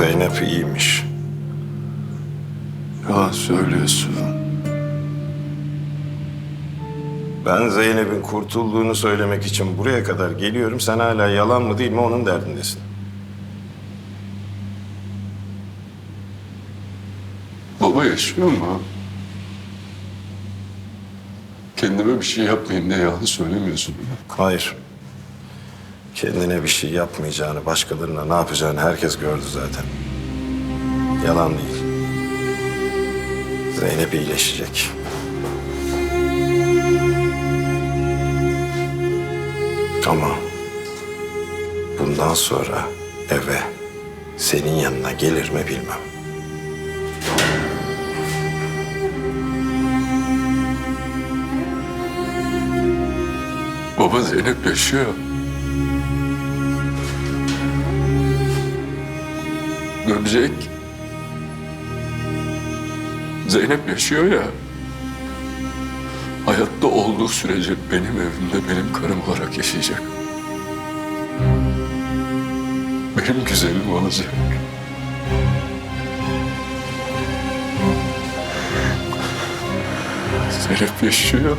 Zeynep iyiymiş. Yalan söylüyorsun. Ben Zeynep'in kurtulduğunu söylemek için buraya kadar geliyorum. Sen hala yalan mı değil mi onun derdindesin. Baba yaşıyor mu? Kendime bir şey yapmayayım diye yalan söylemiyorsun. Hayır. Kendine bir şey yapmayacağını, başkalarına ne yapacağını herkes gördü zaten. Yalan değil. Zeynep iyileşecek. Ama bundan sonra eve senin yanına gelir mi bilmem. Baba Zeynep yaşıyor. Dönecek. Zeynep yaşıyor ya. Hayatta olduğu sürece benim evimde benim karım olarak yaşayacak. Benim güzelim olacak. Zeynep yaşıyor.